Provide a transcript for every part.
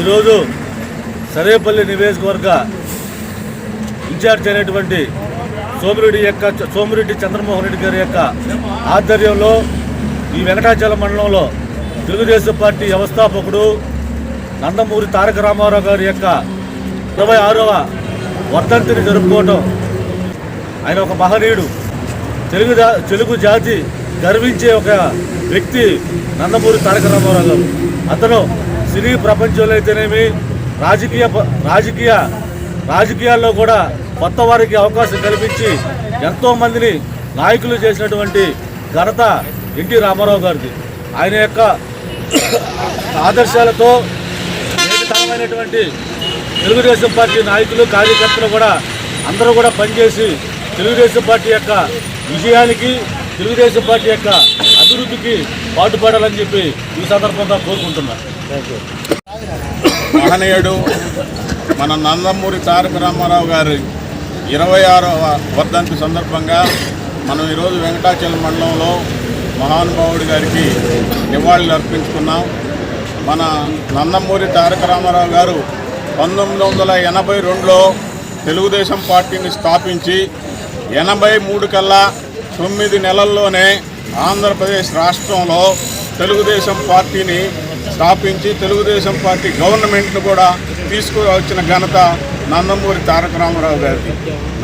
ఈరోజు సరేపల్లి నియోజకవర్గ ఇన్ఛార్జ్ అయినటువంటి సోమిరెడ్డి యొక్క సోమిరెడ్డి చంద్రమోహన్ రెడ్డి గారి యొక్క ఆధ్వర్యంలో ఈ వెంకటాచల మండలంలో తెలుగుదేశం పార్టీ వ్యవస్థాపకుడు నందమూరి తారక రామారావు గారి యొక్క ఇరవై ఆరవ వర్ధంతిని జరుపుకోవటం. ఆయన ఒక మహనీయుడు. తెలుగు తెలుగు జాతి గర్వించే ఒక వ్యక్తి నందమూరి తారక రామారావు గారు. అతను సినీ ప్రపంచంలో అయితేనేమి రాజకీయ ప- రాజకీయ రాజకీయాల్లో కూడా కొత్త వారికి అవకాశం కల్పించి ఎంతో మందిని నాయకులు చేసినటువంటి ఘనత ఎన్టీ రామారావు గారిది. ఆయన యొక్క ఆదర్శాలతో ఏకతరమైనటువంటి తెలుగుదేశం పార్టీ నాయకులు కార్యకర్తలు కూడా అందరూ కూడా పనిచేసి తెలుగుదేశం పార్టీ యొక్క విజయానికి తెలుగుదేశం పార్టీ యొక్క అభివృద్ధికి పాటుపడాలని చెప్పి ఈ సందర్భంగా కోరుకుంటున్నాను మహనీయుడు మన నందమూరి తారక రామారావు గారి ఇరవై ఆరవ వర్ధంతి సందర్భంగా మనం ఈరోజు వెంకటాచలం మండలంలో మహానుభావుడి గారికి నివాళులు అర్పించుకున్నాం. మన నందమూరి తారక రామారావు గారు పంతొమ్మిది వందల ఎనభై రెండులో తెలుగుదేశం పార్టీని స్థాపించి ఎనభై మూడు కల్లా తొమ్మిది నెలల్లోనే ఆంధ్రప్రదేశ్ రాష్ట్రంలో తెలుగుదేశం పార్టీని స్థాపించి తెలుగుదేశం పార్టీ గవర్నమెంట్ను కూడా తీసుకువచ్చిన ఘనత నందమూరి తారక రామారావు గారిది.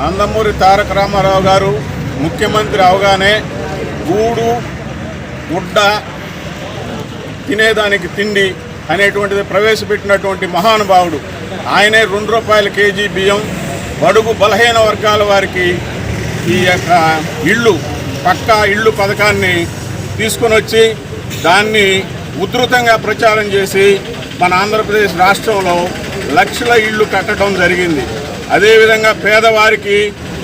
నందమూరి తారక రామారావు గారు ముఖ్యమంత్రి అవగానే గూడు గుడ్డ తినేదానికి తిండి అనేటువంటిది ప్రవేశపెట్టినటువంటి మహానుభావుడు. ఆయనే రెండు రూపాయల కేజీ బియ్యం బడుగు బలహీన వర్గాల వారికి ఈ యొక్క ఇళ్ళు పక్కా ఇళ్ళు పథకాన్ని తీసుకొని వచ్చి దాన్ని ఉధృతంగా ప్రచారం చేసి మన ఆంధ్రప్రదేశ్ రాష్ట్రంలో లక్షల ఇళ్ళు కట్టడం జరిగింది. అదేవిధంగా పేదవారికి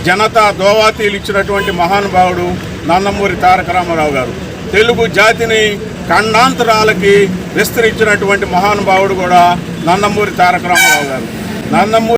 జనతా దోవాతీలు ఇచ్చినటువంటి మహానుభావుడు నందమూరి తారక రామారావు గారు. తెలుగు జాతిని ఖండాంతరాలకి విస్తరించినటువంటి మహానుభావుడు కూడా నందమూరి తారక రామారావు గారు. నందమూరి